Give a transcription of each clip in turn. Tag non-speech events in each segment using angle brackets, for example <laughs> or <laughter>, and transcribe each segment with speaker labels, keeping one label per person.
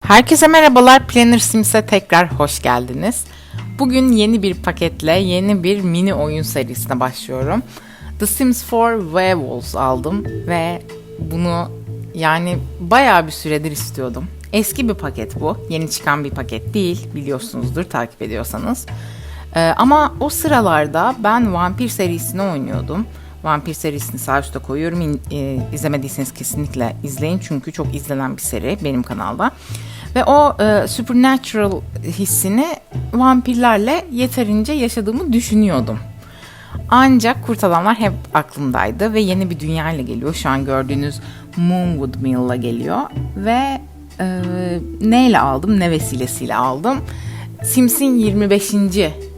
Speaker 1: Herkese merhabalar. Planner Sims'e tekrar hoş geldiniz. Bugün yeni bir paketle yeni bir mini oyun serisine başlıyorum. The Sims 4 Werewolves aldım ve bunu yani bayağı bir süredir istiyordum. Eski bir paket bu. Yeni çıkan bir paket değil. Biliyorsunuzdur takip ediyorsanız. Ee, ama o sıralarda ben Vampir serisini oynuyordum. Vampir serisini sağ üstte koyuyorum. E, izlemediyseniz kesinlikle izleyin çünkü çok izlenen bir seri benim kanalda. Ve o e, supernatural hissini vampirlerle yeterince yaşadığımı düşünüyordum. Ancak kurt adamlar hep aklımdaydı ve yeni bir dünya ile geliyor. Şu an gördüğünüz Moonwood Mill'la geliyor ve e, neyle aldım, ne vesilesiyle aldım. Sims'in 25.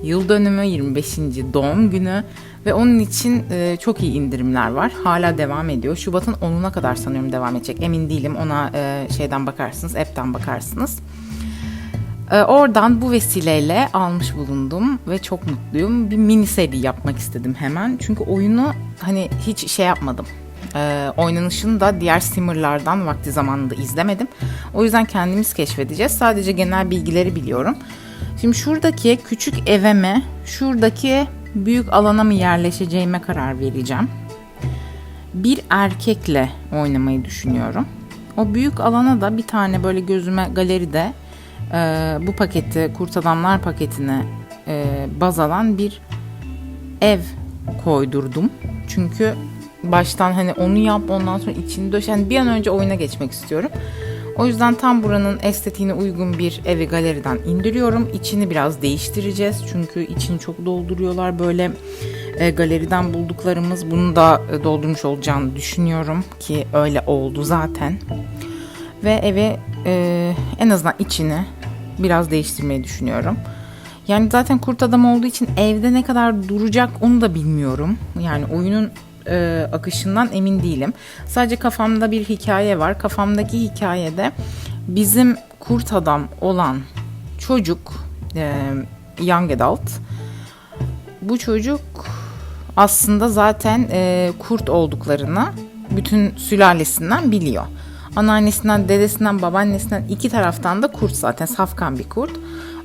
Speaker 1: yıl dönümü, 25. doğum günü ve onun için e, çok iyi indirimler var. Hala devam ediyor. Şubat'ın 10'una kadar sanıyorum devam edecek. Emin değilim. Ona e, şeyden bakarsınız, app'ten bakarsınız. E, oradan bu vesileyle almış bulundum ve çok mutluyum. Bir mini seri yapmak istedim hemen. Çünkü oyunu hani hiç şey yapmadım. E, oynanışını da diğer simmerlardan vakti zamanında izlemedim. O yüzden kendimiz keşfedeceğiz. Sadece genel bilgileri biliyorum. Şimdi şuradaki küçük eveme, şuradaki büyük alana mı yerleşeceğime karar vereceğim. Bir erkekle oynamayı düşünüyorum. O büyük alana da bir tane böyle gözüme galeride e, bu paketi, Kurt Adamlar paketine e, baz alan bir ev koydurdum. Çünkü baştan hani onu yap ondan sonra içini döş. Yani bir an önce oyuna geçmek istiyorum. O yüzden tam buranın estetiğine uygun bir evi galeriden indiriyorum. İçini biraz değiştireceğiz. Çünkü içini çok dolduruyorlar. Böyle e, galeriden bulduklarımız bunu da e, doldurmuş olacağını düşünüyorum ki öyle oldu zaten. Ve evi e, en azından içini biraz değiştirmeyi düşünüyorum. Yani zaten kurt adam olduğu için evde ne kadar duracak onu da bilmiyorum. Yani oyunun e, akışından emin değilim. Sadece kafamda bir hikaye var. Kafamdaki hikayede bizim kurt adam olan çocuk e, young adult bu çocuk aslında zaten e, kurt olduklarını bütün sülalesinden biliyor. Anneannesinden, dedesinden, babaannesinden iki taraftan da kurt zaten safkan bir kurt.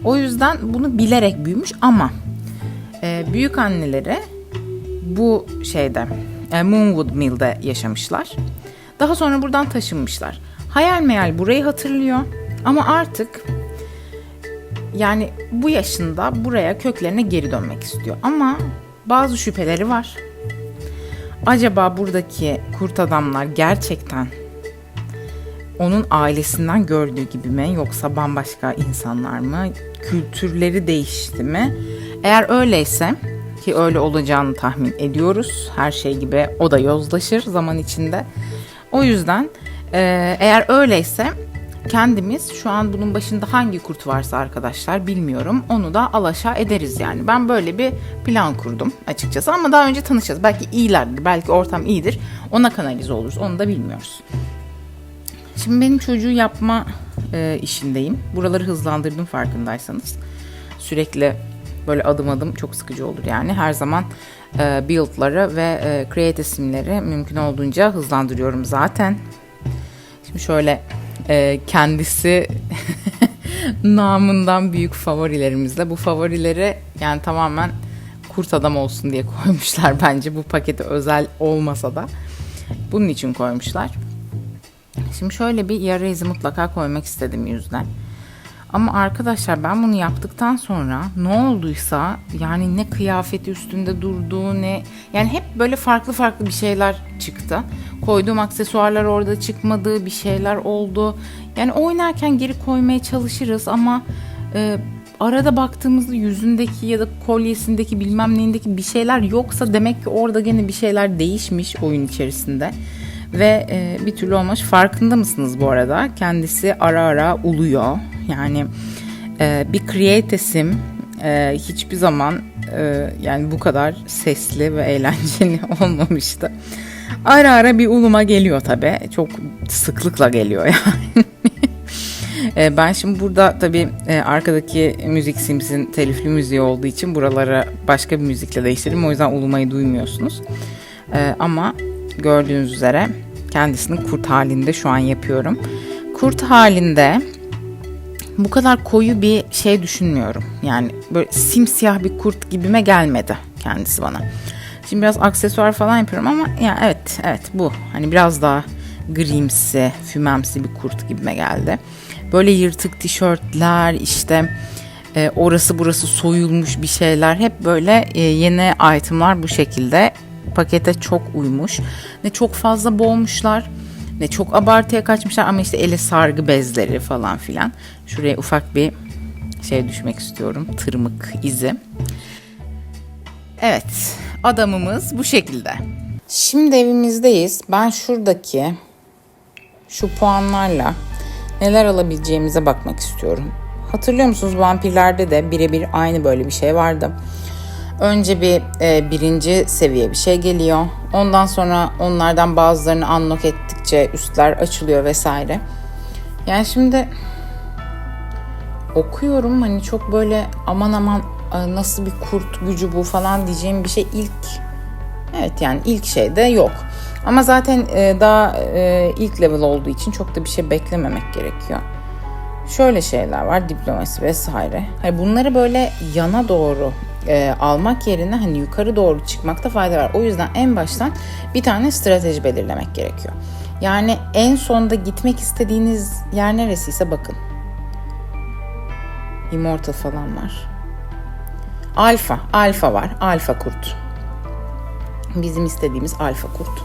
Speaker 1: O yüzden bunu bilerek büyümüş ama e, büyük anneleri bu şeyde e, Moonwood Mill'de yaşamışlar. Daha sonra buradan taşınmışlar. Hayal meyal burayı hatırlıyor ama artık yani bu yaşında buraya köklerine geri dönmek istiyor. Ama bazı şüpheleri var. Acaba buradaki kurt adamlar gerçekten onun ailesinden gördüğü gibi mi yoksa bambaşka insanlar mı? Kültürleri değişti mi? Eğer öyleyse ki öyle olacağını tahmin ediyoruz. Her şey gibi o da yozlaşır zaman içinde. O yüzden e, eğer öyleyse kendimiz şu an bunun başında hangi kurt varsa arkadaşlar bilmiyorum. Onu da alaşağı ederiz yani. Ben böyle bir plan kurdum açıkçası ama daha önce tanışacağız. Belki iyilerdir, belki ortam iyidir. Ona kanalize oluruz. Onu da bilmiyoruz. Şimdi benim çocuğu yapma e, işindeyim. Buraları hızlandırdım farkındaysanız. Sürekli böyle adım adım çok sıkıcı olur yani. Her zaman e, build'ları ve e, create isimleri mümkün olduğunca hızlandırıyorum zaten. Şimdi şöyle e, kendisi <laughs> namından büyük favorilerimizle bu favorileri yani tamamen kurt adam olsun diye <laughs> koymuşlar bence bu pakete özel olmasa da bunun için koymuşlar. Şimdi şöyle bir yara izi mutlaka koymak istedim yüzden. Ama arkadaşlar ben bunu yaptıktan sonra ne olduysa yani ne kıyafeti üstünde durduğu ne yani hep böyle farklı farklı bir şeyler çıktı. Koyduğum aksesuarlar orada çıkmadı bir şeyler oldu. Yani oynarken geri koymaya çalışırız ama e, arada baktığımızda yüzündeki ya da kolyesindeki bilmem neyindeki bir şeyler yoksa demek ki orada gene bir şeyler değişmiş oyun içerisinde. Ve e, bir türlü olmuş. Farkında mısınız bu arada? Kendisi ara ara uluyor. Yani e, bir create isim e, hiçbir zaman e, yani bu kadar sesli ve eğlenceli <laughs> olmamıştı. Ara ara bir uluma geliyor tabi. Çok sıklıkla geliyor <laughs> yani. E, ben şimdi burada tabii e, arkadaki müzik Sims'in telifli müziği olduğu için buralara başka bir müzikle değiştirdim. O yüzden ulumayı duymuyorsunuz. Ee, ama gördüğünüz üzere kendisini kurt halinde şu an yapıyorum. Kurt halinde bu kadar koyu bir şey düşünmüyorum. Yani böyle simsiyah bir kurt gibime gelmedi kendisi bana. Şimdi biraz aksesuar falan yapıyorum ama yani evet evet bu. Hani biraz daha grimsi, fümemsi bir kurt gibime geldi. Böyle yırtık tişörtler işte e, orası burası soyulmuş bir şeyler hep böyle e, yeni itemlar bu şekilde pakete çok uymuş. Ne çok fazla boğmuşlar ne çok abartıya kaçmışlar ama işte eli sargı bezleri falan filan. Şuraya ufak bir şey düşmek istiyorum. Tırmık izi. Evet, adamımız bu şekilde. Şimdi evimizdeyiz. Ben şuradaki şu puanlarla neler alabileceğimize bakmak istiyorum. Hatırlıyor musunuz vampirlerde de birebir aynı böyle bir şey vardı. Önce bir e, birinci seviye bir şey geliyor. Ondan sonra onlardan bazılarını unlock ettikçe üstler açılıyor vesaire. Yani şimdi okuyorum hani çok böyle aman aman nasıl bir kurt gücü bu falan diyeceğim bir şey ilk evet yani ilk şeyde yok. Ama zaten e, daha e, ilk level olduğu için çok da bir şey beklememek gerekiyor. Şöyle şeyler var diplomasi vesaire. Hani bunları böyle yana doğru e, almak yerine hani yukarı doğru çıkmakta fayda var. O yüzden en baştan bir tane strateji belirlemek gerekiyor. Yani en sonda gitmek istediğiniz yer neresiyse bakın. Immortal falan var. Alfa, alfa var. Alfa kurt. Bizim istediğimiz alfa kurt.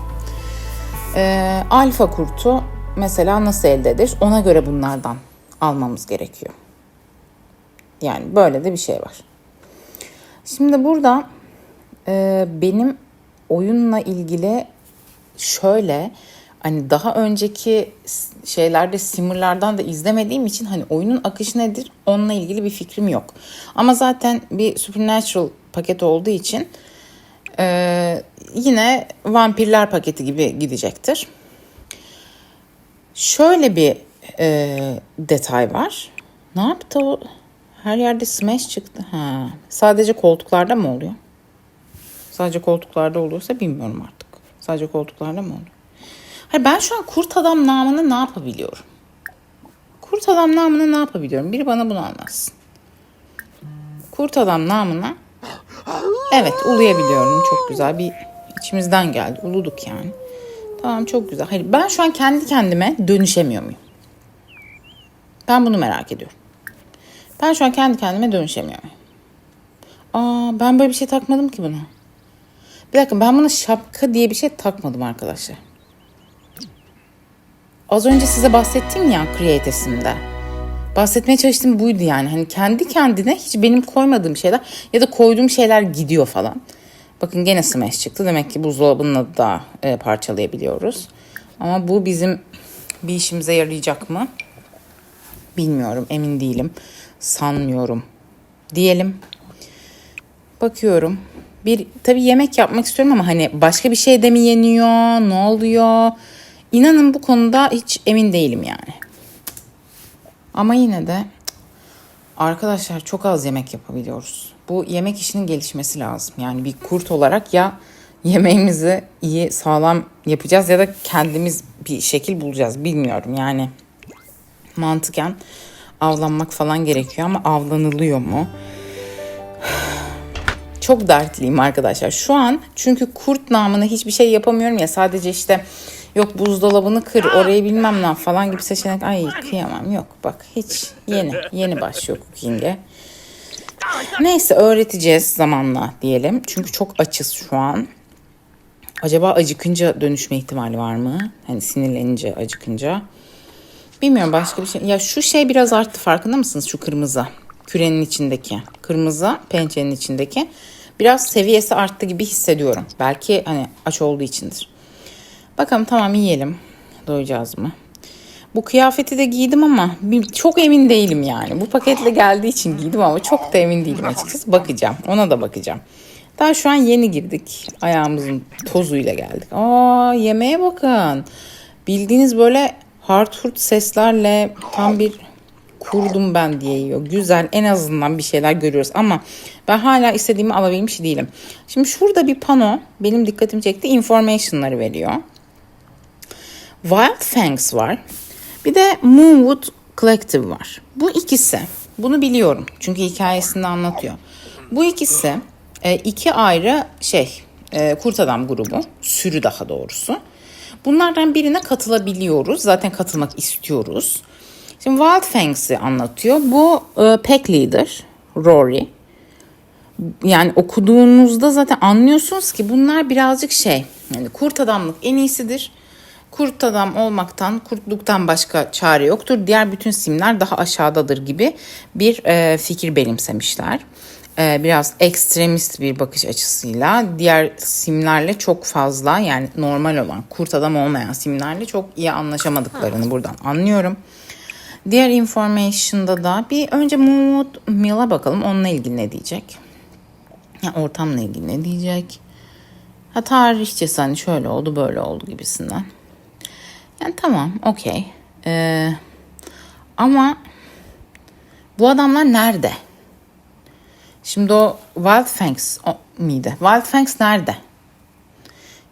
Speaker 1: Ee, alfa kurtu mesela nasıl elde ederiz? Ona göre bunlardan almamız gerekiyor. Yani böyle de bir şey var. Şimdi burada e, benim oyunla ilgili şöyle hani daha önceki şeylerde simürlerden de izlemediğim için hani oyunun akışı nedir onunla ilgili bir fikrim yok. Ama zaten bir Supernatural paket olduğu için e, yine vampirler paketi gibi gidecektir. Şöyle bir e, detay var. Ne yaptı o? Her yerde smash çıktı. Ha. Sadece koltuklarda mı oluyor? Sadece koltuklarda oluyorsa bilmiyorum artık. Sadece koltuklarda mı oluyor? Hayır ben şu an kurt adam namını ne yapabiliyorum? Kurt adam namını ne yapabiliyorum? Biri bana bunu anlatsın. Kurt adam namına evet uluyabiliyorum. Çok güzel bir içimizden geldi. Uluduk yani. Tamam çok güzel. Hayır ben şu an kendi kendime dönüşemiyor muyum? Ben bunu merak ediyorum. Ben şu an kendi kendime dönüşemiyorum. Aa ben böyle bir şey takmadım ki buna. Bir dakika ben buna şapka diye bir şey takmadım arkadaşlar. Az önce size bahsettim ya Creates'imde. Bahsetmeye çalıştığım buydu yani. Hani kendi kendine hiç benim koymadığım şeyler ya da koyduğum şeyler gidiyor falan. Bakın gene smash çıktı. Demek ki buzdolabını da e, parçalayabiliyoruz. Ama bu bizim bir işimize yarayacak mı? Bilmiyorum, emin değilim. Sanmıyorum. Diyelim. Bakıyorum. Bir tabii yemek yapmak istiyorum ama hani başka bir şey de mi yeniyor? Ne oluyor? İnanın bu konuda hiç emin değilim yani. Ama yine de arkadaşlar çok az yemek yapabiliyoruz. Bu yemek işinin gelişmesi lazım. Yani bir kurt olarak ya yemeğimizi iyi sağlam yapacağız ya da kendimiz bir şekil bulacağız. Bilmiyorum yani mantıken avlanmak falan gerekiyor ama avlanılıyor mu? Çok dertliyim arkadaşlar. Şu an çünkü kurt namına hiçbir şey yapamıyorum ya sadece işte yok buzdolabını kır orayı bilmem ne falan gibi seçenek ay kıyamam yok bak hiç yeni yeni başlıyor cooking'e. Neyse öğreteceğiz zamanla diyelim. Çünkü çok açız şu an. Acaba acıkınca dönüşme ihtimali var mı? Hani sinirlenince, acıkınca. Bilmiyorum başka bir şey. Ya şu şey biraz arttı farkında mısınız? Şu kırmızı. Kürenin içindeki. Kırmızı pençenin içindeki. Biraz seviyesi arttı gibi hissediyorum. Belki hani aç olduğu içindir. Bakalım tamam yiyelim. Doyacağız mı? Bu kıyafeti de giydim ama çok emin değilim yani. Bu paketle geldiği için giydim ama çok da emin değilim açıkçası. Bakacağım. Ona da bakacağım. Daha şu an yeni girdik. Ayağımızın tozuyla geldik. Aa yemeğe bakın. Bildiğiniz böyle hard hurt seslerle tam bir kurdum ben diye yiyor. Güzel en azından bir şeyler görüyoruz ama ben hala istediğimi alabilmiş değilim. Şimdi şurada bir pano benim dikkatimi çekti. Information'ları veriyor. Wild Fangs var. Bir de Moonwood Collective var. Bu ikisi, bunu biliyorum çünkü hikayesinde anlatıyor. Bu ikisi e, iki ayrı şey, e, kurt adam grubu, sürü daha doğrusu. Bunlardan birine katılabiliyoruz. Zaten katılmak istiyoruz. Şimdi Wild Fangs'i anlatıyor. Bu e, pack leader, Rory. Yani okuduğunuzda zaten anlıyorsunuz ki bunlar birazcık şey, yani kurt adamlık en iyisidir. Kurt adam olmaktan, kurtluktan başka çare yoktur. Diğer bütün simler daha aşağıdadır gibi bir e, fikir benimsemişler. E, biraz ekstremist bir bakış açısıyla diğer simlerle çok fazla yani normal olan kurt adam olmayan simlerle çok iyi anlaşamadıklarını buradan anlıyorum. Diğer information'da da bir önce Moonwood Mill'a bakalım onunla ilgili ne diyecek. Ya ortamla ilgili ne diyecek. Ha tarihçesi hani şöyle oldu böyle oldu gibisinden. Yani tamam okey. Ee, ama bu adamlar nerede? Şimdi o Wild Fangs o, miydi? Wild Fangs nerede?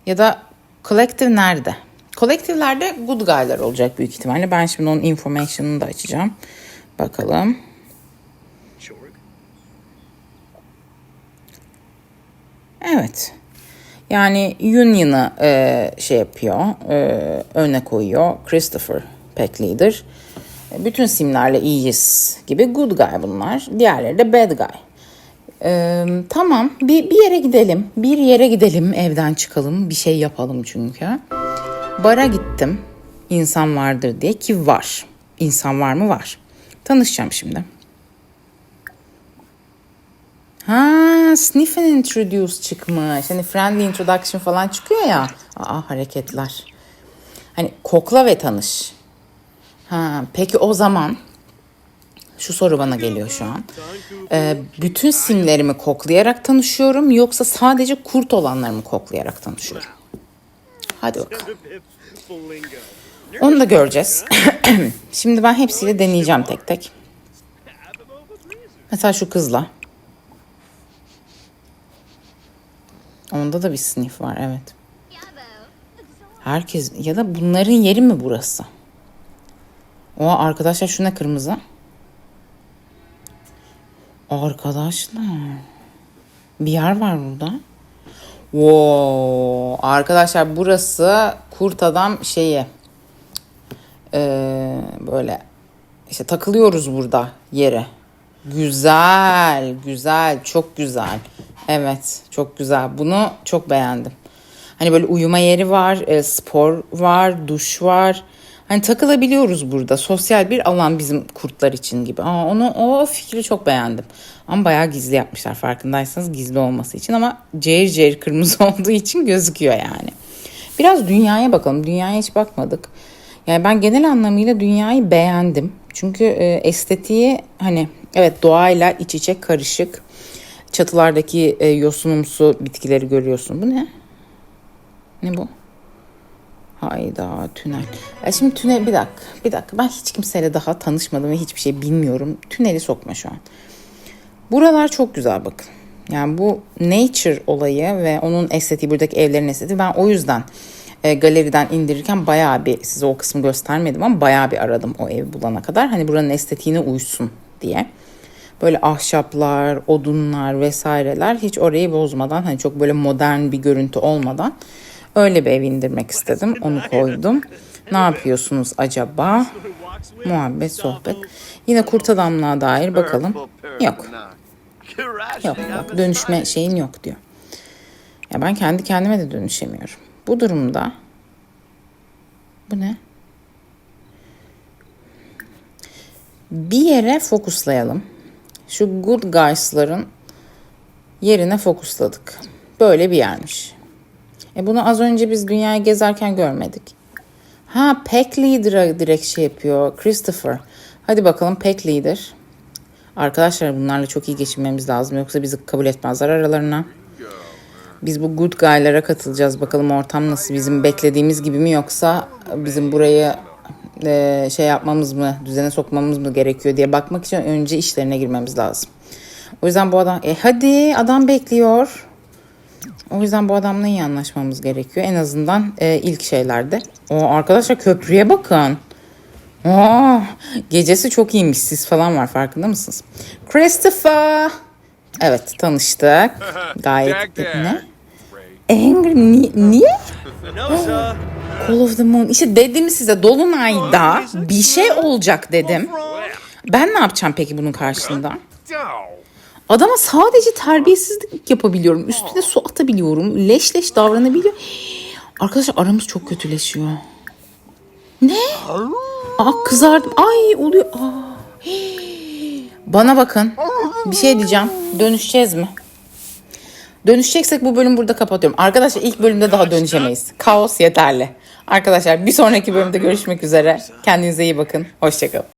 Speaker 1: Ya da Collective nerede? Collective'lerde good guy'lar olacak büyük ihtimalle. Ben şimdi onun information'ını da açacağım. Bakalım. Evet. Yani Union'ı e, şey yapıyor, e, öne koyuyor. Christopher Pack Leader. E, Bütün simlerle iyiyiz gibi good guy bunlar. Diğerleri de bad guy. E, tamam bir, bir yere gidelim. Bir yere gidelim evden çıkalım. Bir şey yapalım çünkü. Bara gittim. İnsan vardır diye ki var. İnsan var mı? Var. Tanışacağım şimdi. Ha, sniff and introduce çıkmış. Hani friendly introduction falan çıkıyor ya. Aa hareketler. Hani kokla ve tanış. Ha, peki o zaman şu soru bana geliyor şu an. Ee, bütün simlerimi koklayarak tanışıyorum yoksa sadece kurt olanlarımı koklayarak tanışıyorum? Hadi bakalım. Onu da göreceğiz. <clears throat> Şimdi ben hepsiyle deneyeceğim tek tek. Mesela şu kızla. Onda da bir sınıf var evet. Herkes ya da bunların yeri mi burası? O arkadaşlar şu ne kırmızı? Arkadaşlar. Bir yer var burada. Wow. Arkadaşlar burası kurt adam şeyi. Ee, böyle işte takılıyoruz burada yere. Güzel, güzel, çok güzel. Evet, çok güzel. Bunu çok beğendim. Hani böyle uyuma yeri var, e, spor var, duş var. Hani takılabiliyoruz burada. Sosyal bir alan bizim kurtlar için gibi. Aa, onu o fikri çok beğendim. Ama bayağı gizli yapmışlar farkındaysanız gizli olması için ama cehir cehir kırmızı <laughs> olduğu için gözüküyor yani. Biraz dünyaya bakalım. Dünyaya hiç bakmadık. Yani ben genel anlamıyla dünyayı beğendim. Çünkü e, estetiği hani evet doğayla iç içe karışık. Çatılardaki e, yosunumsu bitkileri görüyorsun. Bu ne? Ne bu? Hayda tünel. Ya şimdi tünel bir dakika bir dakika ben hiç kimseyle daha tanışmadım ve hiçbir şey bilmiyorum. Tüneli sokma şu an. Buralar çok güzel bakın. Yani bu nature olayı ve onun estetiği buradaki evlerin estetiği ben o yüzden e, galeriden indirirken bayağı bir size o kısmı göstermedim ama bayağı bir aradım o evi bulana kadar. Hani buranın estetiğine uysun diye. Böyle ahşaplar, odunlar vesaireler hiç orayı bozmadan hani çok böyle modern bir görüntü olmadan öyle bir ev indirmek istedim. Onu koydum. Ne yapıyorsunuz acaba? Muhabbet, sohbet. Yine kurt adamlığa dair bakalım. Yok. Yok, yok. Dönüşme şeyin yok diyor. Ya ben kendi kendime de dönüşemiyorum. Bu durumda bu ne? Bir yere fokuslayalım. Şu good guys'ların yerine fokusladık. Böyle bir yermiş. E bunu az önce biz dünyayı gezerken görmedik. Ha Pack Leader'a direkt şey yapıyor. Christopher. Hadi bakalım Pack Leader. Arkadaşlar bunlarla çok iyi geçinmemiz lazım. Yoksa bizi kabul etmezler aralarına. Biz bu good guy'lara katılacağız. Bakalım ortam nasıl bizim beklediğimiz gibi mi yoksa bizim burayı e, şey yapmamız mı, düzene sokmamız mı gerekiyor diye bakmak için önce işlerine girmemiz lazım. O yüzden bu adam, e hadi adam bekliyor. O yüzden bu adamla iyi anlaşmamız gerekiyor. En azından e, ilk şeylerde. O arkadaşlar köprüye bakın. Oo, gecesi çok iyiymiş. Siz falan var farkında mısınız? Christopher. Evet tanıştık. <laughs> Gayet ne? Angry ni- niye?
Speaker 2: Sir.
Speaker 1: Call of the Moon. İşte dedim size Dolunay'da bir şey olacak dedim. Ben ne yapacağım peki bunun karşılığında? Adama sadece terbiyesizlik yapabiliyorum. Üstüne su atabiliyorum. Leş leş davranabiliyor. Arkadaşlar aramız çok kötüleşiyor. Ne? Aa kızardım. Ay oluyor. Aa. Bana bakın. Bir şey diyeceğim. Dönüşeceğiz mi? Dönüşeceksek bu bölümü burada kapatıyorum. Arkadaşlar ilk bölümde daha dönüşemeyiz. Kaos yeterli. Arkadaşlar bir sonraki bölümde görüşmek üzere. Kendinize iyi bakın. Hoşçakalın.